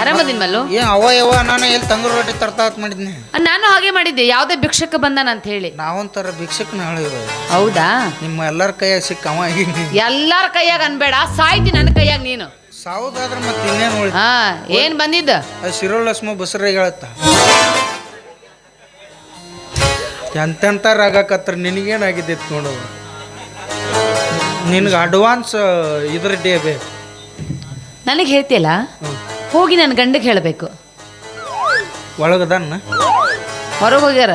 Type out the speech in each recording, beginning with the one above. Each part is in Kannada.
ಆರಾಮದಿನ್ ಮಲ್ಲು? ಏ ಅವ ಯವ ನಾನು ಎಲ್ಲಿ ತಂಗು ರೊಟ್ಟಿ ತರ್ತಾತ್ ಮಾಡಿದ್ನಿ? ನಾನು ಹಾಗೆ ಮಾಡಿದ್ದೆ. ಯಾವುದೇ ಭಿಕ್ಷಕ ಬಂದನ ಅಂತ ಹೇಳಿ. ನಾವೊಂಥರ ಭಿಕ್ಷಕನ ಹೇಳಿವ ಹೌದಾ? ನಿಮ್ಮ ಎಲ್ಲರ ಕೈಯಾಗ ಸಿಕ್ಕ ಅವ ಈಗ ಎಲ್ಲಾರ ಕೈಯಾಗ ಅನ್ಬೇಡ. ಸಾಯ್ತಿ ನನ್ನ ಕೈಯಾಗ ನೀನು. ಸಾವುದಾದ್ರೆ ಮತ್ತೆ ಇನ್ನೇನು ಉಳಿದ ಹಾ ಏನ್ ಬಂದಿದ್ದ? ಅದು ಲಕ್ಷ್ಮ ಬಸರಿಗೆ ಹೇಳತ್ತ. ಎಂತೆಂತ ರಾಗಕತ್ರ ನಿನಗೇನಾಗಿದ್ದಿತ್ತು ನೋಡು. ನಿನಗೆ ಅಡ್ವಾನ್ಸ್ ಇದ್ರ ಡೇ ಬೇಕು. ನನಗೆ ಹೇಳ್ತಿಯಲ್ಲ? ಹೋಗಿ ನನ್ನ ಗಂಡಗೆ ಹೇಳಬೇಕು. ಒಳಗದನ್ನ ಹೊರಗೆ ಹೋಗ್ಯಾರ?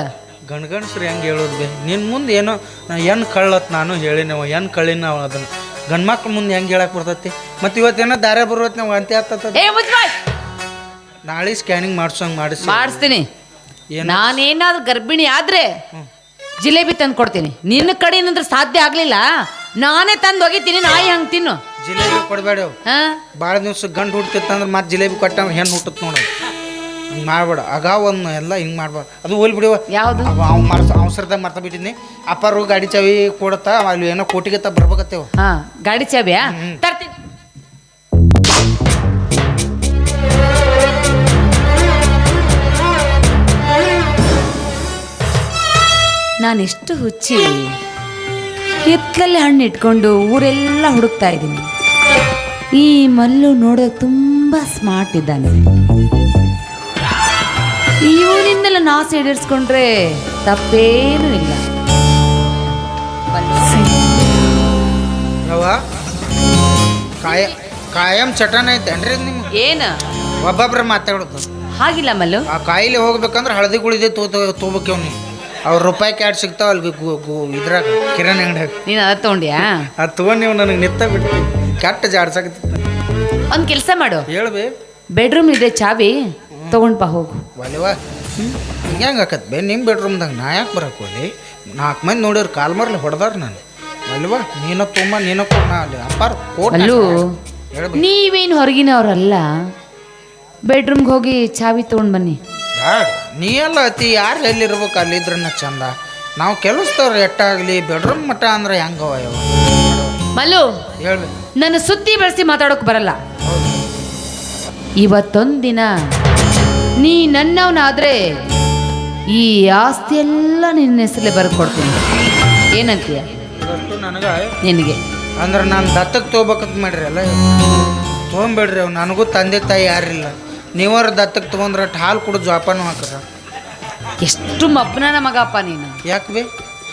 ಗಂಡ್ಗಣ್ಸ್ರು ಹೆಂಗೆ ಹೇಳೋದು ಬೇ? ನಿನ್ನ ಮುಂದೆ ಏನೋ ನಾ ಏನು ಕಳ್ಳತ್ ನಾನು ಹೇಳಿನವ ಏನು ಕಳ್ಳಿನ ಅದನ್ನ. ಗಂಡ ಮಕ್ಳ ಮುಂದೆ ಹೆಂಗೆ ಹೇಳಕ್ ಬರ್ತೈತಿ? ಮತ್ತು ಇವತ್ತೇನೋ ದಾರೆ ಬರೋತ್ ನಾವು ಅಂತ ಆಗ್ತದ ಏ ಮುಚ್ಬಾಯ್ ನಾಳೆ ಸ್ಕ್ಯಾನಿಂಗ್ ಮಾಡಿಸೋಂಗ್ ಮಾಡಿಸಿ. ಮಾಡಿಸ್ತೀನಿ. ಏನು? ನಾನೇನಾದ್ರೂ ಗರ್ಭಿಣಿ ಆದ್ರೆ ಜಿಲೇಬಿ ತಂದು ಕೊಡ್ತೀನಿ. ನಿನ್ನ ಏನಂದ್ರೆ ಸಾಧ್ಯ ಆಗ್ಲಿಲ್ಲ. ನಾನೇ ತಂದು ಒಗಿತೀನಿ ನಾಯಿ ಹಂಗೆ ತಿನ್ನು. ಜಿಲೇಬಿ ಕೊಡಬೇಡ. ಹಾ? ಭಾಳ ದಿವ್ಸ ಗಂಡು ಹುಡ್ತಿತ್ತಂದ್ರೆ ಮತ್ತೆ ಜಿಲೇಬಿ ಕೊಟ್ಟಂದ್ರೆ ಹೆಣ್ಣು ಹುಟ್ಟತ್ ನೋಡು. ಹಿಂಗೆ ಮಾಡ್ಬೇಡ. ಅಗಾ ಒಂದು ಎಲ್ಲ ಹಿಂಗೆ ಮಾಡ್ಬಾರ್ದು ಅದು ಹೋಲ್ ಬಿಡುವ ಯಾವುದು? ಅವ್ನು ಮರ್ಸ ಅವಸರದಾಗ ಮರ್ತ ಬಿಟ್ಟಿದ್ನಿ. ಅಪ್ಪರು ಗಾಡಿ ಚಾವಿ ಕೊಡತ್ತಾ ಅಲ್ಲಿ ಏನೋ ಕೋಟಿಗೆ ತ ಬರ್ಬೇಕತ್ತೇವ. ಹಾ ಗಾಡಿ ಚಾವಿಯಾ? ತರ್ತೀನಿ. ನಾನೆಷ್ಟು ಹುಚ್ಚಿ? ಹಿತ್ತಲಲ್ಲಿ ಹಣ್ಣು ಇಟ್ಕೊಂಡು ಊರೆಲ್ಲ ಹುಡುಕ್ತಾ ಇದ್ದೀನಿ. ಈ ಮಲ್ಲು ನೋಡೋಕೆ ತುಂಬ ಸ್ಮಾರ್ಟ್ ಇದ್ದಾನೆ. ಇವನಿಂದೆಲ್ಲ ನಾಸೆ ಈಡೇರಿಸ್ಕೊಂಡ್ರೆ ತಪ್ಪೇನೂ ಇಲ್ಲ. ಕಾಯ ಕಾಯಂ ಚಟನ ಐತೇನ್ರಿ ನಿಮ್ಗೆ? ಏನು? ಒಬ್ಬೊಬ್ರ ಮಾತಾಡೋದು. ಹಾಗಿಲ್ಲ ಮಲ್ಲು? ಆ ಕಾಯಿಲೆ ಹೋಗ್ಬೇಕಂದ್ರೆ ಹಳದಿ ಗುಳಿದೆ ತೋ ನೀವು ಅವ್ರ ರೂಪಾಯಿ ಕ್ಯಾಟ್ ಸಿಗ್ತಾವ ಅಲ್ಲಿ ಗು- ಗು- ಇದ್ರಾಗ ಕಿರಾಣಿ ಅಂಗಡಿಯಾಗ. ನೀನು ಅದ ತಗೊಂಡ್ಯಾ? ಅದು ತೊಗೊಂಡು ನೀವು ನನಗೆ ನಿತ್ತ ಬಿಟ್ಟು ಕೆಟ್ಟ ಜಾಡ್ಸಕತ್ತ ಒಂದು ಕೆಲಸ ಮಾಡು. ಹೇಳ್ಬೇ ಬೆಡ್ರೂಮ್ ಇದೆ ಚಾವಿ. ತಗೊಂಡ್ ಬಾ ಹೋಗು. ಒಲೆವ ಹಿಂಗೆ ಆಕತ್ ಬೇ ನಿಮ್ಮ ಬೆಡ್ರೂಮ್ದಾಗ ನಾ ಯಾಕೆ ಬರಕ್ಕೆ ಹೋಲಿ ನಾಲ್ಕು ಮಂದಿ ನೋಡಿವ್ರು ಕಾಲ್ ಮರ್ಲಿ ಹೊಡೆದಾರ ನಾನು. ಅಲ್ವಾ ನೀನ ತುಂಬ ನೀನ ಕೊಡ್ ನಾ ಅಲ್ಲಿ. ಅಪ್ಪಾರ ಕೋಟ್ ಅಲ್ಲೂ ಹೇಳ್ಬೇಕು ನೀವೇನು ಹೊರಗಿನವ್ರಲ್ಲ? ಬೆಡ್ರೂಮ್ಗೆ ಹೋಗಿ ಚಾವಿ ತಗೊಂಡ್ ಬನ್ನಿ. ಬ್ಯಾಡ. ನೀ ಎಲ್ಲ ಅತಿ ಯಾರು ಎಲ್ಲಿರ್ಬೇಕು ಅಲ್ಲಿದ್ರನ್ನ ಚಂದ. ನಾವು ಕೆಲಸದವ್ರು ಎಟ್ಟಾಗಲಿ ಬೆಡ್ರೂಮ್ ಮಟ್ಟ ಅಂದ್ರೆ ಹೆಂಗವ ಮಲ್ಲು ಹೇಳ್ಬೇಕು ನನ್ನ ಸುದ್ದಿ ಬೆಳೆಸಿ ಮಾತಾಡೋಕೆ ಬರಲ್ಲ. ಇವತ್ತೊಂದಿನ ನೀ ನನ್ನವನಾದ್ರೆ ಈ ಆಸ್ತಿ ಎಲ್ಲ ನಿನ್ನ ಹೆಸರಲ್ಲೇ ಬರ್ಕೊಡ್ತೀನಿ ಏನಂತೀಯ? ಇವತ್ತು ನನಗೆ ನಿನಗೆ. ಅಂದ್ರೆ ನಾನು ದತ್ತಕ್ಕೆ ತೊಗೋಬೇಕಂತ ಮಾಡ್ರಿ ಅಲ್ಲ ತೊಗೊಂಬೇಡ್ರಿ ಅವ್ ನನಗೂ ತಂದೆ ತಾಯಿ ಯಾರಿಲ್ಲ. ನೀವಾರ ದತ್ತಕ್ಕೆ ತೊಗೊಂಡ್ರೆ ಹಾಲು ಕುಡ್ದು ಜೋಪಾನು ಹಾಕ್ರ. ಎಷ್ಟು ಮಬ್ಬನ ಮಗಪ್ಪ ನೀನು? ಯಾಕೆ ಬೇ?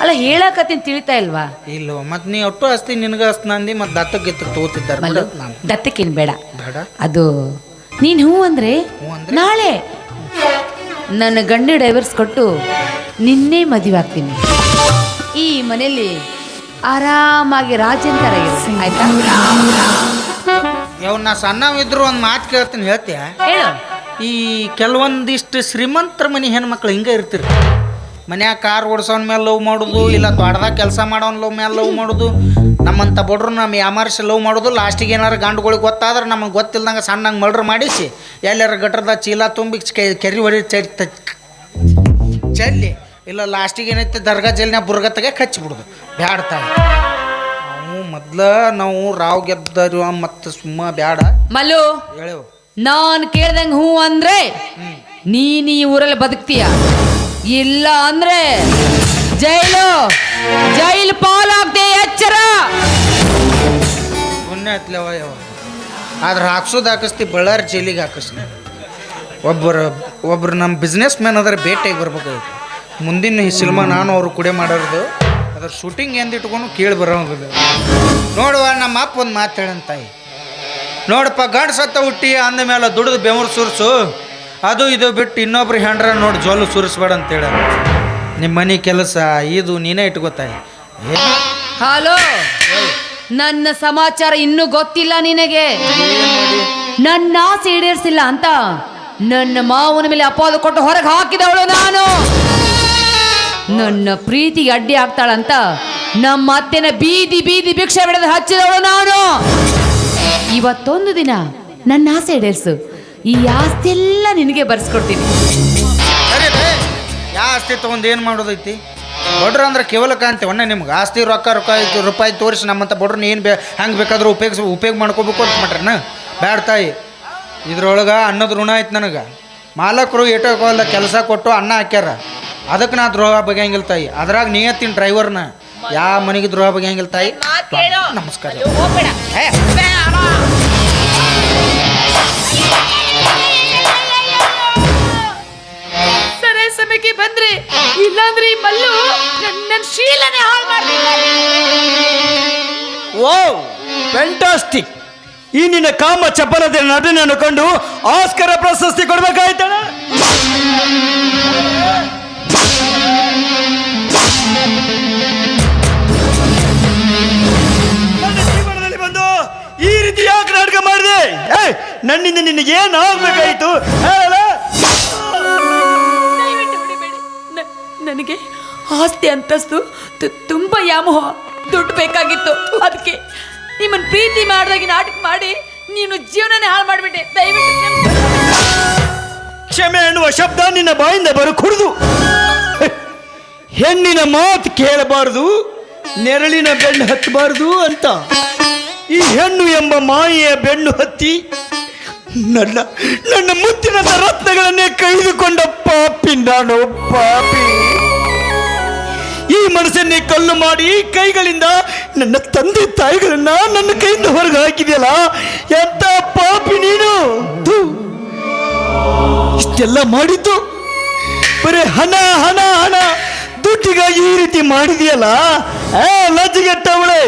ಅಲ್ಲ ಹೇಳಕತ್ತೀನಿ ತಿಳಿತಾ ಇಲ್ವಾ? ಇಲ್ಲ ಮತ್ತೆ ನೀ ಒಟ್ಟು ಅಸ್ತಿ ನಿನಗೆ ಅಸ್ತ ನಂದಿ ಮತ್ತೆ ದತ್ತಕ್ಕೆ ಗಿತ್ತಕ್ಕೆ ತೊಗೋತಿದ್ದಾರೆ ನಾನು ದತ್ತಕ್ಕೇನು ಬೇಡ. ಬೇಡ? ಅದು ನೀನು ಹ್ಞೂ ಅಂದ್ರೆ? ನಾಳೆ ನನ್ನ ಗಂಡ ಡೈವರ್ಸ್ ಕೊಟ್ಟು ನಿನ್ನೆ ಮದುವೆ ಆಗ್ತೀನಿ. ಈ ಮನೆಯಲ್ಲಿ ಆರಾಮಾಗಿ ರಾಜಂತರ ಆಯ್ತಾ? ಯಾವ ನಾ ಸಣ್ಣವಿದ್ರು ಒಂದು ಮಾತು ಕೇಳ್ತೀನಿ ಹೇಳ್ತೀಯ? ಹೇಳು. ಈ ಕೆಲವೊಂದಿಷ್ಟು ಶ್ರೀಮಂತರ ಮನೆ ಹೆಣ್ಮಕ್ಳು ಹಿಂಗೆ ಇರ್ತೀರಿ. ಮನ್ಯಾಗ ಕಾರ್ ಓಡಿಸೋನ್ ಮೇಲೆ ಲವ್ ಮಾಡೋದು ಇಲ್ಲ ತೋಟದಾಗ ಕೆಲಸ ಮಾಡೋನ್ ಲವ್ ಮೇಲೆ ಲವ್ ಮಾಡೋದು ನಮ್ಮಂಥ ಬಡ್ರು ನಮ್ಮ ಯಾಮಾರಿಸಿ ಲವ್ ಮಾಡೋದು ಲಾಸ್ಟಿಗೆ ಏನಾರು ಗಂಡುಗಳಿಗೆ ಗೊತ್ತಾದ್ರೆ ನಮಗೆ ಗೊತ್ತಿಲ್ದಂಗೆ ಸಣ್ಣಂಗೆ ಮರ್ಡ್ರ್ ಮಾಡಿಸಿ ಎಲ್ಲಾರ ಗಟ್ರದ ಚೀಲ ತುಂಬಿ ಕೆರಿ ಹೊಡಿ ಚಲ್ಲಿ ಇಲ್ಲ ಲಾಸ್ಟಿಗೆ ಏನೈತೆ ದರ್ಗಾ ಜೈಲಿನ ಬುರ್ಗತ್ತಾಗೆ ಕಚ್ಚಿಬಿಡೋದು ಬ್ಯಾಡ್ತಾವೆ ನಾವು ಮೊದ್ಲ ನಾವು ರಾವ್ ಗೆದ್ದರು ಮತ್ತೆ ಸುಮ್ಮ ಬ್ಯಾಡ. ಮಲ್ಲು ಹೇಳೇವು ನಾನು ಕೇಳ್ದಂಗೆ ಹೂ ಅಂದ್ರೆ ನೀನ್ ಈ ಊರಲ್ಲಿ ಬದುಕ್ತೀಯ? ಇಲ್ಲ ಅಂದ್ರೆ ಜೈಲು ಜೈಲು ಪಾಲಾಗ್ತೆ ಎಚ್ಚರ. ಪುಣ್ಯ ಹತ್ಲವ ಯಾವ ಆದ್ರೆ ಹಾಕ್ಸೋದು ಹಾಕಿಸ್ತಿ ಬಳ್ಳಾರಿ ಜೈಲಿಗೆ ಹಾಕಿಸ್ತೀನಿ ಒಬ್ಬರು ಒಬ್ರು ನಮ್ಮ ಬಿಸ್ನೆಸ್ ಮ್ಯಾನ್ ಅದ್ರ ಭೇಟಿಯಾಗಿ ಬರ್ಬೇಕಾಗಿತ್ತು ಮುಂದಿನ ಈ ಸಿನಿಮಾ ನಾನು ಅವರು ಕುಡೆ ಮಾಡೋದು ಅದ್ರ ಶೂಟಿಂಗ್ ಎಂದು ಇಟ್ಕೊಂಡು ಕೇಳಿ ಬರೋಂಗಿಲ್ಲ. ನೋಡುವ ನಮ್ಮ ಅಪ್ಪ ಒಂದು ಮಾತು ಹೇಳಂತಾಯಿ ನೋಡಪ್ಪ, ಗಂಡ ಸತ್ತ ಹುಟ್ಟಿ ಅಂದ ಮೇಲೆ ದುಡಿದು ಬೆವರು ಸುರಿಸು. ಅದು ಇದು ಬಿಟ್ಟು ಇನ್ನೊಬ್ರು ಹೆಂಡ್ರ ನೋಡಿ ಜೋಲು ಸುರಿಸ್ಬೇಡ ಅಂತೇಳ ನಿಮ್ಮ ಮನೆ ಕೆಲಸ, ಇದು ನೀನೇ ಇಟ್ಕೋತಾಯಿ ಹಲೋ? ನನ್ನ ಸಮಾಚಾರ ಇನ್ನೂ ಗೊತ್ತಿಲ್ಲ ನಿನಗೆ. ನನ್ನ ಆಸೆ ಈಡೇರಿಸಿಲ್ಲ ಅಂತ ನನ್ನ ಮಾವನ ಮೇಲೆ ಅಪವಾದ ಕೊಟ್ಟು ಹೊರಗೆ ಹಾಕಿದವಳು ನಾನು. ನನ್ನ ಪ್ರೀತಿಗೆ ಅಡ್ಡಿ ಆಗ್ತಾಳಂತ ನಮ್ಮ ಅತ್ತೆನ ಬೀದಿ ಬೀದಿ ಭಿಕ್ಷೆ ಬಿಡದ ಹಚ್ಚಿದವಳು ನಾನು. ಇವತ್ತೊಂದು ದಿನ ನನ್ನ ಆಸೆ ಈಡೇರಿಸು. ಈ ಆಸ್ತಿ ಎಲ್ಲ ನಿನಗೆ ಬರ್ಸ್ಕೊಡ್ತೀನಿ. ಆಸ್ತಿ ತಗೊಂಡು ಏನು ಮಾಡೋದೈತಿ? ಬಡ್ರ ಅಂದ್ರೆ ಕೇವಲ ಕಾಂತೀವಣ್ಣ ನಿಮ್ಗೆ. ಆಸ್ತಿ ರೊಕ್ಕ ರೊಕ್ಕ ರೂಪಾಯಿ ತೋರಿಸಿ ನಮ್ಮಂಥ ಬಡ್ರನ್ನ ಏನು ಬೇ ಹಂಗೆ ಬೇಕಾದ್ರೂ ಉಪಯೋಗಿಸ್ ಉಪಯೋಗ ಮಾಡ್ಕೋಬೇಕು ಅಂತ ಮಾಡ್ರಣ್ಣ ಬ್ಯಾಡ ತಾಯಿ. ಇದ್ರೊಳಗೆ ಅನ್ನದ ಋಣ ಐತೆ ನನಗೆ. ಮಾಲಕರು ಏಟೋಲ್ಲ ಕೆಲಸ ಕೊಟ್ಟು ಅನ್ನ ಹಾಕ್ಯಾರ. ಅದಕ್ಕೆ ನಾ ದ್ರೋಹ ಬಗೆಯಂಗಿಲ್ಲ ತಾಯಿ. ಅದ್ರಾಗ ನಿಯತ್ತಿನ ಡ್ರೈವರ್ನ ಯಾವ ಮನೆಗೆ ದ್ರೋಹ ಬಗೆಯಂಗಿಲ್ಲ ತಾಯಿ. ನಮಸ್ಕಾರ. ಏ, ಸರಿ ಸಮಯಕ್ಕೆ ಬಂದ್ರಿ ಇಲ್ಲಾಂದ್ರೆ ಈ ಮಲ್ಲು ನನ್ನ ಶೀಲನೆ ಹಾಳು ಮಾಡ್ತೀನಿ ಓ ಫ್ಯಾಂಟಾಸ್ಟಿಕ್ ಈ ನಿನ್ನ ಕಾಮ ಚಪಲದ ನಟನೆಯನ್ನು ಕಂಡು ಆಸ್ಕರ ಪ್ರಶಸ್ತಿ ಕೊಡ್ಬೇಕಾಯ್ತಣ ನನ್ನ ಜೀವನದಲ್ಲಿ ಬಂದು ಈ ರೀತಿ ಯಾಕೆ ನಾಟಕ ಮಾಡಿದೆ? ನನ್ನಿಂದ ನಿನಗೆ ಏನು ಆಗ್ಬೇಕಾಯ್ತು? ದಯವಿಟ್ಟು ಬಿಡಿಬೇಡಿ. ನ- ನನಗೆ ಆಸ್ತಿ ಅಂತಸ್ತು ತು- ತುಂಬ ವ್ಯಾಮೋಹ. ದುಡ್ಡು ಬೇಕಾಗಿತ್ತು. ಅದಕ್ಕೆ ನಿಮ್ಮನ್ನು ಪ್ರೀತಿ ಮಾಡಿದಾಗ ನಾಟಕ ಮಾಡಿ ನೀನು ಜೀವನನೇ ಹಾಳು ಮಾಡಿಬಿಟ್ಟೆ. ದಯವಿಟ್ಟು ಕ್ಷಮಿಸಿ. ಕ್ಷಮೆ ಎನ್ನುವ ಶಬ್ದ ನಿನ್ನ ಬಾಯಿಂದ ಬರು ಕುಡಿದು ಹೆಣ್ಣಿನ ಮಾತು ಕೇಳಬಾರದು, ನೆರಳಿನ ಬೆಣ್ಣು ಹತ್ತಬಾರದು ಅಂತ. ಈ ಹೆಣ್ಣು ಎಂಬ ಮಾಯೆಯ ಬೆನ್ನು ಹತ್ತಿ ನನ್ನ ನನ್ನ ಮುತ್ತಿನ ರತ್ನಗಳನ್ನೇ ಕೈದುಕೊಂಡ ಪಾಪಿ ನಾನು, ಪಾಪಿ. ಈ ಮನಸ್ಸನ್ನೇ ಕಲ್ಲು ಮಾಡಿ ಕೈಗಳಿಂದ ನನ್ನ ತಂದೆ ತಾಯಿಗಳನ್ನ ನನ್ನ ಕೈಯಿಂದ ಹೊರಗೆ ಹಾಕಿದೆಯಲ್ಲ ಎಂತ ಪಾಪಿ ನೀನು. ಇಷ್ಟೆಲ್ಲ ಮಾಡಿದ್ದು ಬರೀ ಹಣ ಹಣ ಹಣ. ದುಡ್ಡಿಗಾಗಿ ಈ ರೀತಿ ಮಾಡಿದೆಯಲ್ಲ? ಲಜ್ಜೆಗೆಟ್ಟವಳೆ.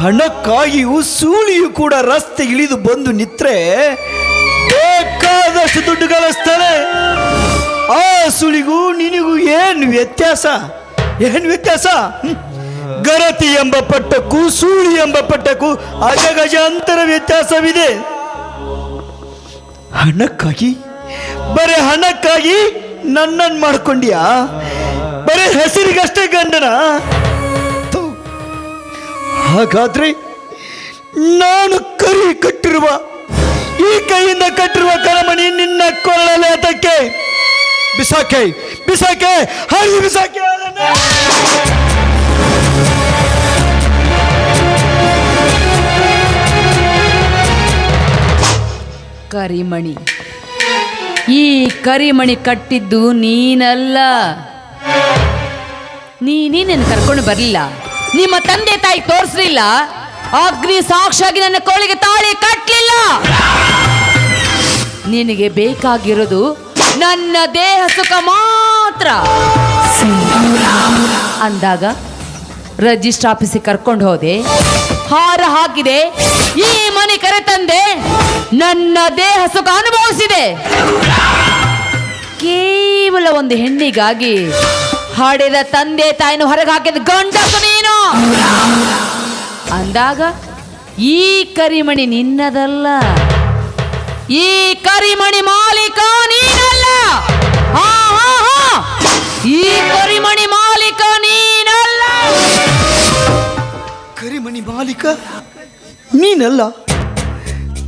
ಹಣಕ್ಕಾಗಿಯೂ ಸೂಳಿಯು ಕೂಡ ರಸ್ತೆ ಇಳಿದು ಬಂದು ನಿತ್ರೆ ಬೇಕಾದಷ್ಟು ದುಡ್ಡು ಗಳಿಸ್ತಾನೆ ಆ ಸುಳಿಗೂ ನಿನಗೂ ಏನು ವ್ಯತ್ಯಾಸ? ಏನು ವ್ಯತ್ಯಾಸ? ಗರತಿ ಎಂಬ ಪಟ್ಟಕ್ಕೂ ಸೂಳಿ ಎಂಬ ಪಟ್ಟಕ್ಕೂ ಅಜಗಜ ಅಂತರ ವ್ಯತ್ಯಾಸವಿದೆ. ಹಣಕ್ಕಾಗಿ? ಬರೀ ಹಣಕ್ಕಾಗಿ ನನ್ನನ್ನು ಮಾಡ್ಕೊಂಡ್ಯಾ? ಬರೀ ಹೆಸರಿಗಷ್ಟೇ ಗಂಡನ. ಹಾಗಾದ್ರೆ ನಾನು ಕರಿ ಕಟ್ಟಿರುವ, ಈ ಕೈಯಿಂದ ಕಟ್ಟಿರುವ ಕರಮಣಿ ನಿನ್ನ ಕೊಳ್ಳಲೆ ಅದಕ್ಕೆ. ಬಿಸಾಕೆ ಬಿಸಾಕೆ ಹರಿ ಬಿಸಾಕೆ ಕರಿಮಣಿ. ಈ ಕರಿಮಣಿ ಕಟ್ಟಿದ್ದು ನೀನಲ್ಲ. ನೀನೇ ನನ್ನ ಕರ್ಕೊಂಡು ಬರಲಿಲ್ಲ? ನಿಮ್ಮ ತಂದೆ ತಾಯಿ ತೋರಿಸಲಿಲ್ಲ? ಅಗ್ನಿ ಸಾಕ್ಷಿಯಾಗಿ ನನ್ನ ಕೋಳಿಗೆ ತಾಳಿ ಕಟ್ಟಲಿಲ್ಲ ನಿನಗೆ ಬೇಕಾಗಿರೋದು ನನ್ನ ದೇಹ ಸುಖ ಮಾತ್ರ. ಅಂದಾಗ ರಿಜಿಸ್ಟರ್ ಆಫೀಸಿಗೆ ಕರ್ಕೊಂಡು ಹೋದೆ. ಹಾರ ಹಾಕಿದೆ. ಈ ಮನೆ ಕರೆ ತಂದೆ ನನ್ನ ದೇಹ ಸುಖ ಅನುಭವಿಸಿದೆ. ಕೇವಲ ಒಂದು ಹೆಣ್ಣಿಗಾಗಿ ಹಾಡಿದ ತಂದೆ ತಾಯಿನ ಹೊರಗೆ ಹಾಕಿದ ಗಂಡಸು ನೀನು. ಅಂದಾಗ, ಈ ಕರಿಮಣಿ ನಿನ್ನದಲ್ಲ. ಈ ಕರಿಮಣಿ ಮಾಲೀಕ ನೀನಲ್ಲ. ಈ ಕರಿಮಣಿ ಮಾಲೀಕ ನೀನಲ್ಲ. ಕರಿಮಣಿ ಮಾಲೀಕ ನೀನಲ್ಲ.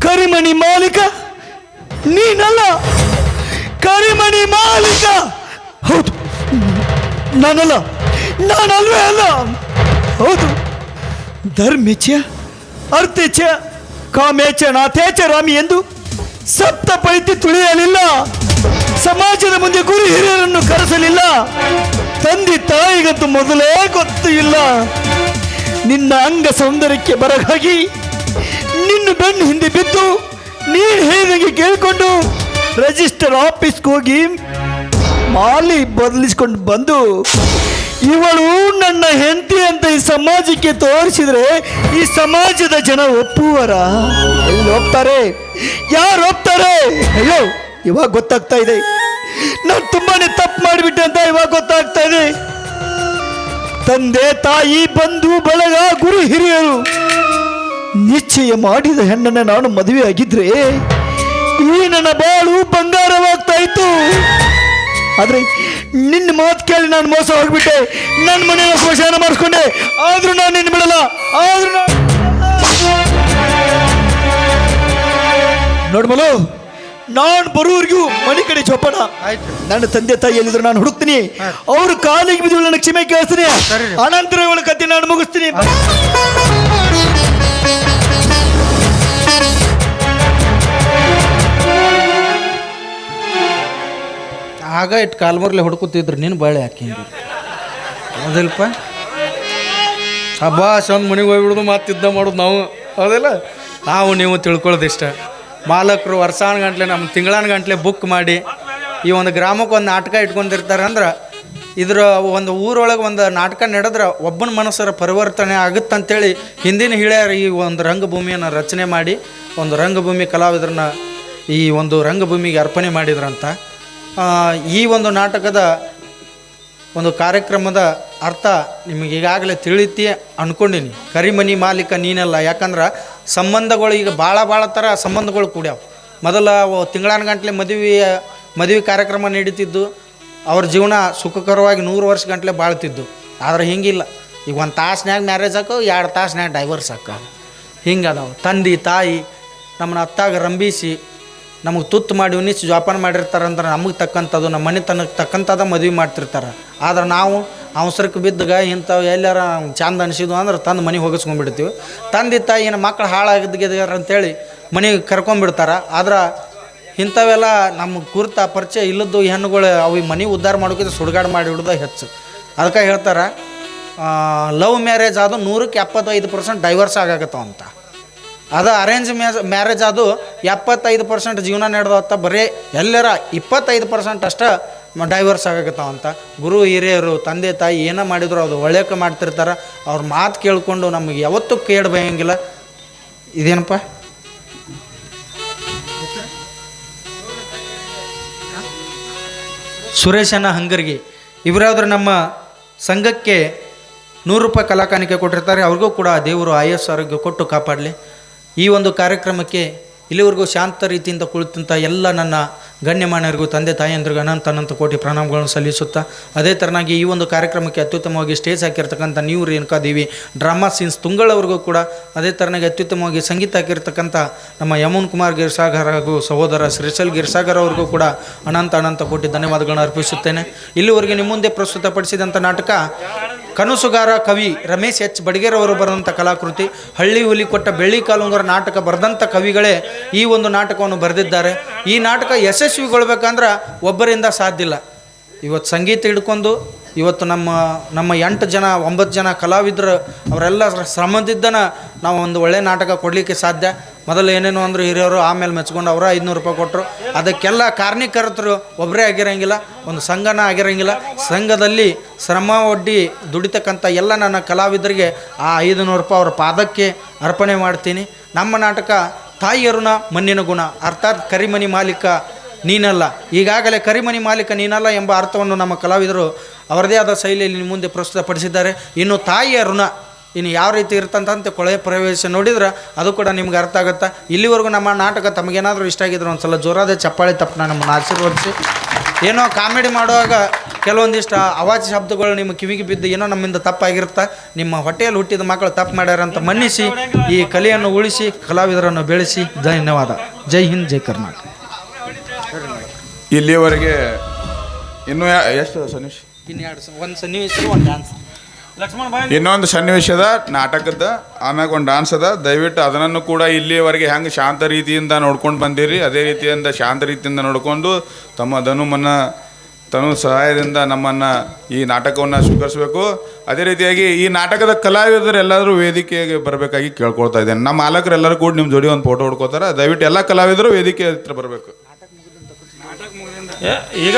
ಕರಿಮಣಿ ಮಾಲೀಕ ನೀನಲ್ಲ. ಕರಿಮಣಿ ಮಾಲೀಕ. ಹೌದು. ನಾನಲ್ಲ, ನಾನಲ್ವೇ ಅಲ್ಲ. ಹೌದು. ಧರ್ಮೇಚ್ಛ, ಅರ್ಥೇಚ್ಛ, ಕಾಮೇಚ್ಛ, ನಾಥೇಚ್ಛ, ರಾಮಿ ಎಂದು ಸಪ್ತ ಪೈತಿ ತುಳಿಯಲಿಲ್ಲ. ಸಮಾಜದ ಮುಂದೆ ಗುರು ಹಿರಿಯರನ್ನು ಕರೆಸಲಿಲ್ಲ. ತಂದೆ ತಾಯಿಗಂತೂ ಮೊದಲೇ ಗೊತ್ತು ಇಲ್ಲ. ನಿನ್ನ ಅಂಗ ಸೌಂದರ್ಯಕ್ಕೆ ಬರಗಾಗಿ ನಿನ್ನ ಬೆನ್ನು ಹಿಂದೆ ಬಿದ್ದು ನೀನು ಹೇಳಿದಂಗೆ ಕೇಳಿಕೊಂಡು ರಿಜಿಸ್ಟರ್ ಆಫೀಸ್ಗೆ ಹೋಗಿ ಮಾಲಿ ಬದಲಿಸ್ಕೊಂಡು ಬಂದು, ಇವಳು ನನ್ನ ಹೆಂಡತಿ ಅಂತ ಈ ಸಮಾಜಕ್ಕೆ ತೋರಿಸಿದ್ರೆ ಈ ಸಮಾಜದ ಜನ ಒಪ್ಪುವರ? ಹೋಗ್ತಾರೆ ಯಾರು ಹೋಗ್ತಾರೆ ಅಯ್ಯೋ, ಇವಾಗ ಗೊತ್ತಾಗ್ತಾ ಇದೆ. ನಾನು ತುಂಬಾನೇ ತಪ್ಪು ಮಾಡಿಬಿಟ್ಟೆ ಅಂತ ಇವಾಗ ಗೊತ್ತಾಗ್ತಾ ಇದೆ. ತಂದೆ, ತಾಯಿ, ಬಂಧು, ಬಳಗ, ಗುರು, ಹಿರಿಯರು, ನಿಶ್ಚಯ ಮಾಡಿದ ಹೆಣ್ಣನ್ನ ನಾನು ಮದುವೆ ಆಗಿದ್ರೆ ಈ ನನ್ನ ಬಾಳು ಬಂಗಾರವಾಗ್ತಾ ಇತ್ತು. ಆದ್ರೆ ನಿನ್ನ ಮಾತು ಕೇಳಿ ನಾನು ಮೋಸ ಹೋಗ್ಬಿಟ್ಟೆ ನನ್ನ ಮನೆಯ ಸ್ಮಶಾನ ಮಾಡಿಸ್ಕೊಂಡೆ. ಆದ್ರೂ ನಾನು ನಿನ್ನ ಬಿಡಲ್ಲ. ಆದ್ರೂ ನಾನು ನೋಡ್ಮಲು ನಾನು ಬರುವವರೆಗೂ ಮನೆ ಕಡೆ ಚೊಪ್ಪಣ ನನ್ನ ತಂದೆ ತಾಯಿ ಎಲ್ಲಿದ್ರು ನಾನು ಹುಡುಕ್ತೀನಿ. ಅವ್ರ ಕಾಲಿಗೆ ಬಿದ್ದು ನನ್ನ ಕ್ಷಮೆ ಕೇಳಿಸ್ತೀನಿ. ಅನಂತರ ಇವಳ ಕತೆ ನಾನು ಮುಗಿಸ್ತೀನಿ. ಆಗ ಇಟ್ಟು ಕಾಲ್ಮರ್ಲೆ ಹುಡ್ಕೊತಿದ್ರು ನೀನು ಬಾಳೆ ಹಾಕಿಂದು. ಹೌದಿಲ್ಪ? ಹಬ್ಬ ಒಂದು ಮನೆಗೆ ಹೋಗ್ಬಿಡೋದು ಮತ್ತೆ ಯುದ್ಧ ಮಾಡೋದು ನಾವು. ಹೌದಿಲ್ಲ? ನಾವು ನೀವು ತಿಳ್ಕೊಳ್ಳೋದು ಇಷ್ಟ. ಮಾಲಕರು ವರ್ಷಾನ ಗಂಟ್ಲೆ ನಮ್ಮ ತಿಂಗಳಾನ ಗಂಟ್ಲೆ ಬುಕ್ ಮಾಡಿ, ಈ ಒಂದು ಗ್ರಾಮಕ್ಕೆ ಒಂದು ನಾಟಕ ಇಟ್ಕೊಂಡಿರ್ತಾರೆ ಅಂದ್ರೆ, ಇದ್ರ ಒಂದು ಊರೊಳಗೆ ಒಂದು ನಾಟಕ ನಡೆದ್ರೆ ಒಬ್ಬನ ಮನಸ್ಸರ ಪರಿವರ್ತನೆ ಆಗುತ್ತಂತೇಳಿ ಹಿಂದಿನ ಹಿಳಿಯರು ಈ ಒಂದು ರಂಗಭೂಮಿಯನ್ನು ರಚನೆ ಮಾಡಿ, ಒಂದು ರಂಗಭೂಮಿ ಕಲಾವಿದರನ್ನ ಈ ಒಂದು ರಂಗಭೂಮಿಗೆ ಅರ್ಪಣೆ ಮಾಡಿದ್ರಂತ. ಈ ಒಂದು ನಾಟಕದ ಒಂದು ಕಾರ್ಯಕ್ರಮದ ಅರ್ಥ ನಿಮಗೆ ಈಗಾಗಲೇ ತಿಳಿತಿ ಅಂದ್ಕೊಂಡೀನಿ ಕರಿಮನಿ ಮಾಲೀಕ ನೀನಲ್ಲ, ಯಾಕಂದ್ರೆ ಸಂಬಂಧಗಳು ಈಗ ಭಾಳ ಭಾಳ ಥರ ಸಂಬಂಧಗಳು ಕೂಡ್ಯಾವ. ಮೊದಲ ತಿಂಗಳಾನ ಗಂಟ್ಲೆ ಮದುವೆ ಮದುವೆ ಕಾರ್ಯಕ್ರಮ ನಡೀತಿದ್ದು, ಅವ್ರ ಜೀವನ ಸುಖಕರವಾಗಿ ನೂರು ವರ್ಷ ಗಂಟ್ಲೆ ಬಾಳ್ತಿದ್ದು. ಆದರೆ ಹಿಂಗಿಲ್ಲ. ಈಗ ಒಂದು ತಾಸ್ನ್ಯಾಗ ಮ್ಯಾರೇಜ್ ಹಾಕೋ ಎರಡು ತಾಸ್ನ್ಯಾಗ ಡೈವರ್ಸ್ ಹಾಕ ಹಿಂಗೆ ಅದಾವ ತಂದೆ, ತಾಯಿ, ನಮ್ಮನ್ನ ಅತ್ತಾಗ ರಂಬಿಸಿ ನಮಗೆ ತುತ್ತು ಮಾಡಿ ಉಣಿಸಿ ಜೋಪಾನ ಮಾಡಿರ್ತಾರೆ ಅಂದ್ರೆ ನಮಗೆ ತಕ್ಕಂಥದ್ದು ನಮ್ಮ ಮನೆತನಕ್ಕೆ ತಕ್ಕಂಥದ್ದು ಮದುವೆ ಮಾಡ್ತಿರ್ತಾರೆ. ಆದ್ರೆ ನಾವು ಅವಸರಕ್ಕೆ ಬಿದ್ದಾಗ ಇಂಥವು ಎಲ್ಲಾರ ಚಂದ ಅನಿಸಿದ್ವು ಅಂದ್ರೆ ತಂದು ಮನೆಗೆ ಹೋಗಿಸ್ಕೊಂಡ್ಬಿಡ್ತೀವಿ ತಂದೆ ಏನು ಮಕ್ಳು ಹಾಳಾಗಿದ್ದಾರ ಅಂತೇಳಿ ಮನೆಗೆ ಕರ್ಕೊಂಡ್ಬಿಡ್ತಾರೆ ಆದ್ರೆ ಇಂಥವೆಲ್ಲ ನಮ್ಮ ಕುರ್ತ ಪರಿಚಯ ಇಲ್ಲದ್ದು ಹೆಣ್ಣುಗಳು ಅವು ಮನೆ ಉದ್ಧಾರ ಮಾಡೋಕ್ಕಿಂತ ಸುಡುಗಾಡು ಮಾಡಿ ಹೆಚ್ಚು. ಅದಕ್ಕೆ ಹೇಳ್ತಾರೆ ಲವ್ ಮ್ಯಾರೇಜ್ ಆದ ನೂರಕ್ಕೆ ಎಪ್ಪತ್ತೈದು ಪರ್ಸೆಂಟ್ ಡೈವರ್ಸ್ ಆಗಾಕತ್ತಾವ ಅಂತ. ಅದು ಅರೇಂಜ್ ಮ್ಯಾಜ್ ಮ್ಯಾರೇಜ್ ಅದು ಎಪ್ಪತ್ತೈದು ಪರ್ಸೆಂಟ್ ಜೀವನ ನಡೆದತ್ತ ಬರೀ ಎಲ್ಲರ ಇಪ್ಪತ್ತೈದು ಪರ್ಸೆಂಟ್ ಅಷ್ಟ ಡೈವರ್ಸ್ ಆಗಾಕತ್ತಾವಂತ ಗುರು, ಹಿರಿಯರು, ತಂದೆ, ತಾಯಿ ಏನೋ ಮಾಡಿದ್ರು ಅದು ಒಳ್ಳೆಯಕ್ಕೆ ಮಾಡ್ತಿರ್ತಾರೆ. ಅವ್ರ ಮಾತು ಕೇಳಿಕೊಂಡು ನಮಗೆ ಯಾವತ್ತೂ ಕೇಳಿ ಬಯಂಗಿಲ್ಲ ಇದೇನಪ್ಪ? ಸುರೇಶನ ಹಂಗರ್ಗಿ. ಇವರಾದ್ರೆ ನಮ್ಮ ಸಂಘಕ್ಕೆ ನೂರು ರೂಪಾಯಿ ಕಲಾಕಾಣಿಕೆ ಕೊಟ್ಟಿರ್ತಾರೆ. ಅವ್ರಿಗೂ ಕೂಡ ದೇವರು ಆಯಸ್ಸು, ಆರೋಗ್ಯ ಕೊಟ್ಟು ಕಾಪಾಡಲಿ. ಈ ಒಂದು ಕಾರ್ಯಕ್ರಮಕ್ಕೆ ಇಲ್ಲಿವರೆಗೂ ಶಾಂತ ರೀತಿಯಿಂದ ಕುಳಿತಂಥ ಎಲ್ಲ ನನ್ನ ಗಣ್ಯಮಾನ್ಯರಿಗೂ ತಂದೆ ತಾಯಿಯಂದ್ರಿಗೂ ಅನಂತ ಅನಂತ ಕೋಟಿ ಪ್ರಣಾಮಗಳನ್ನು ಸಲ್ಲಿಸುತ್ತಾ, ಅದೇ ಥರನಾಗಿ ಈ ಒಂದು ಕಾರ್ಯಕ್ರಮಕ್ಕೆ ಅತ್ಯುತ್ತಮವಾಗಿ ಸ್ಟೇಜ್ ಹಾಕಿರ್ತಕ್ಕಂಥ ನೀವು ರೇಣುಕಾ ದೇವಿ, ಡ್ರಾಮಾ ಸೀನ್ಸ್ ತುಂಗಳವರೆಗೂ ಕೂಡ ಅದೇ ಥರನಾಗಿ ಅತ್ಯುತ್ತಮವಾಗಿ ಸಂಗೀತ ಹಾಕಿರ್ತಕ್ಕಂಥ ನಮ್ಮ ಯಮುನ್ ಕುಮಾರ್ ಗಿರ್ಸಾಗರ್ ಹಾಗೂ ಸಹೋದರ ಶ್ರೀಶಲ್ ಗಿರ್ಸಾಗರ್ ಅವ್ರಿಗೂ ಕೂಡ ಅನಂತ ಅನಂತ ಕೋಟಿ ಧನ್ಯವಾದಗಳನ್ನು ಅರ್ಪಿಸುತ್ತೇನೆ. ಇಲ್ಲಿವರೆಗೆ ನಿಮ್ಮ ಮುಂದೆ ಪ್ರಸ್ತುತಪಡಿಸಿದಂಥ ನಾಟಕ ಕನಸುಗಾರ ಕವಿ ರಮೇಶ್ ಎಚ್. ಬಡಿಗೇರವರು ಬರೆದಂಥ ಕಲಾಕೃತಿ, ಹಳ್ಳಿ ಹುಲಿ ಕೊಟ್ಟ ಬೆಳ್ಳಿ ಕಾಲುಂಗರ ನಾಟಕ ಬರೆದಂಥ ಕವಿಗಳೇ ಈ ಒಂದು ನಾಟಕವನ್ನು ಬರೆದಿದ್ದಾರೆ. ಈ ನಾಟಕ ಯಶಸ್ವಿಗೊಳ್ಬೇಕಂದ್ರೆ ಒಬ್ಬರಿಂದ ಸಾಧ್ಯ ಇಲ್ಲ. ಇವತ್ತು ಸಂಗೀತ ಹಿಡ್ಕೊಂಡು ಇವತ್ತು ನಮ್ಮ ನಮ್ಮ ಎಂಟು ಜನ, ಒಂಬತ್ತು ಜನ ಕಲಾವಿದರು, ಅವರೆಲ್ಲ ಶ್ರಮದಿದ್ದನ ನಾವು ಒಂದು ಒಳ್ಳೆಯ ನಾಟಕ ಕೊಡಲಿಕ್ಕೆ ಸಾಧ್ಯ. ಮೊದಲು ಏನೇನು ಅಂದರು ಹಿರಿಯರು, ಆಮೇಲೆ ಮೆಚ್ಕೊಂಡು ಅವರು ಐದುನೂರು ರೂಪಾಯಿ ಕೊಟ್ಟರು ಅದಕ್ಕೆಲ್ಲ ಕಾರಣೀಕರ್ತರು ಒಬ್ಬರೇ ಆಗಿರಂಗಿಲ್ಲ, ಒಂದು ಸಂಘನ ಆಗಿರಂಗಿಲ್ಲ. ಸಂಘದಲ್ಲಿ ಶ್ರಮ ಒಡ್ಡಿ ದುಡಿತಕ್ಕಂಥ ಎಲ್ಲ ನನ್ನ ಕಲಾವಿದರಿಗೆ ಆ ಐದುನೂರು ರೂಪಾಯಿ ಅವ್ರ ಪಾದಕ್ಕೆ ಅರ್ಪಣೆ ಮಾಡ್ತೀನಿ. ನಮ್ಮ ನಾಟಕ ತಾಯಿಯರುನ ಮಣ್ಣಿನ ಗುಣ. ಅರ್ಥಾತ್ ಕರಿಮನಿ ಮಾಲೀಕ ನೀನಲ್ಲ. ಈಗಾಗಲೇ ಕರಿಮನಿ ಮಾಲೀಕ ನೀನಲ್ಲ ಎಂಬ ಅರ್ಥವನ್ನು ನಮ್ಮ ಕಲಾವಿದರು ಅವರದೇ ಆದ ಶೈಲಿಯಲ್ಲಿ ನಿಮ್ಮ ಮುಂದೆ ಪ್ರಸ್ತುತಪಡಿಸಿದ್ದಾರೆ. ಇನ್ನು ತಾಯಿಯ ಋಣ ಇನ್ನು ಯಾವ ರೀತಿ ಇರ್ತಂತಂತೆ ಕೊಳೆ ಪ್ರವೇಶ ನೋಡಿದ್ರೆ ಅದು ಕೂಡ ನಿಮ್ಗೆ ಅರ್ಥ ಆಗುತ್ತೆ? ಇಲ್ಲಿವರೆಗೂ ನಮ್ಮ ನಾಟಕ ತಮಗೇನಾದರೂ ಇಷ್ಟ ಆಗಿದ್ರೆ ಒಂದು ಸಲ ಜೋರಾದ ಚಪ್ಪಾಳೆ ತಪ್ಪನ ನಮ್ಮನ್ನು ಆಶೀರ್ವದಿಸಿ. ಏನೋ ಕಾಮಿಡಿ ಮಾಡುವಾಗ ಕೆಲವೊಂದಿಷ್ಟು ಅವಾಜ್ ಶಬ್ದಗಳು ನಿಮ್ಮ ಕಿವಿಗೆ ಬಿದ್ದು ಏನೋ ನಮ್ಮಿಂದ ತಪ್ಪಾಗಿರುತ್ತೆ? ನಿಮ್ಮ ಹೊಟ್ಟೆಯಲ್ಲಿ ಹುಟ್ಟಿದ ಮಕ್ಕಳು ತಪ್ಪು ಮಾಡ್ಯಾರಂತ ಮನ್ನಿಸಿ, ಈ ಕಲೆಯನ್ನು ಉಳಿಸಿ, ಕಲಾವಿದರನ್ನು ಬೆಳೆಸಿ. ಧನ್ಯವಾದ. ಜೈ ಹಿಂದ್, ಜೈ ಕರ್ನಾಟಕ. ಇಲ್ಲಿಯವರೆಗೆ ಇನ್ನೂ ಎಷ್ಟು ಸನ್ನಿವೇಶ ಡ್ಯಾನ್ಸ್ ಇನ್ನೊಂದು ಸನ್ನಿವೇಶದ ನಾಟಕದ ಆಮ್ಯಾಗ ಒಂದು ಡಾನ್ಸ್ ಅದ. ದಯವಿಟ್ಟು ಅದನ್ನು ಕೂಡ ಇಲ್ಲಿಯವರೆಗೆ ಹೆಂಗೆ ಶಾಂತ ರೀತಿಯಿಂದ ನೋಡ್ಕೊಂಡು ಬಂದಿರಿ, ಅದೇ ರೀತಿಯಿಂದ ಶಾಂತ ರೀತಿಯಿಂದ ನೋಡಿಕೊಂಡು ತಮ್ಮ ಧನುಮನ್ನ, ತನು ಸಹಾಯದಿಂದ ನಮ್ಮನ್ನು ಈ ನಾಟಕವನ್ನು ಸ್ವೀಕರಿಸಬೇಕು. ಅದೇ ರೀತಿಯಾಗಿ ಈ ನಾಟಕದ ಕಲಾವಿದರು ಎಲ್ಲರೂ ವೇದಿಕೆಗೆ ಬರಬೇಕಾಗಿ ಕೇಳ್ಕೊಳ್ತಾ ಇದ್ದೇನೆ. ನಮ್ಮ ಮಾಲಕರು ಎಲ್ಲರೂ ಕೂಡ ನಿಮ್ಮ ಜೋಡಿ ಒಂದು ಫೋಟೋ ಹೊಡ್ಕೋತಾರೆ. ದಯವಿಟ್ಟು ಎಲ್ಲ ಕಲಾವಿದರು ವೇದಿಕೆ ಹತ್ರ ಬರಬೇಕು. ಈಗ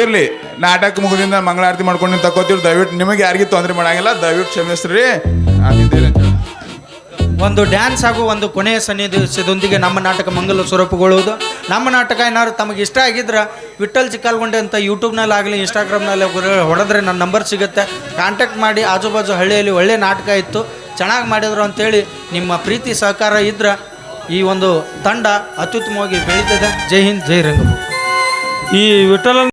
ಇರ್ಲಿ ನಾಟಕ ಮುಗಿದಿಂದ ಮಂಗಳಾರತಿ ಮಾಡ್ಕೊಂಡು ನೀವು ತಗೋತೀವಿ ದಯವಿಟ್ಟು ನಿಮಗೆ ಯಾರಿಗೆ ತೊಂದರೆ ಮಾಡಂಗಿಲ್ಲ. ದಯವಿಟ್ಟು ಕ್ಷಮಿಸ್ರಿ. ಒಂದು ಡ್ಯಾನ್ಸ್ ಹಾಗೂ ಒಂದು ಕೊನೆಯ ಸನ್ನಿವೇಶದೊಂದಿಗೆ ನಮ್ಮ ನಾಟಕ ಮಂಗಲ ಸ್ವರೂಪಗೊಳ್ಳುವುದು. ನಮ್ಮ ನಾಟಕ ಏನಾದ್ರು ತಮಗೆ ಇಷ್ಟ ಆಗಿದ್ರೆ ವಿಠಲ್ ಚಿಕ್ಕಲ್ಗೊಂಡೆ ಅಂತ ಯೂಟ್ಯೂಬ್ನಲ್ಲಿ ಆಗಲಿ ಇನ್ಸ್ಟಾಗ್ರಾಮ್ನಲ್ಲಿ ಹೊಡೆದ್ರೆ ನನ್ನ ನಂಬರ್ ಸಿಗುತ್ತೆ. ಕಾಂಟ್ಯಾಕ್ಟ್ ಮಾಡಿ ಆಜು ಬಾಜು ಹಳ್ಳಿಯಲ್ಲಿ ಒಳ್ಳೆ ನಾಟಕ ಇತ್ತು. ಚೆನ್ನಾಗಿ ಮಾಡಿದ್ರು ಅಂತೇಳಿ ನಿಮ್ಮ ಪ್ರೀತಿ ಸಹಕಾರ ಇದ್ರೆ ಈ ಒಂದು ತಂಡ ಅತ್ಯುತ್ತಮವಾಗಿ ಬೆಳೀತದೆ. ಜೈ ಹಿಂದ್ ಜೈ ರಂಗಭೂಮಿ. ಈ ವಿಠಲನ್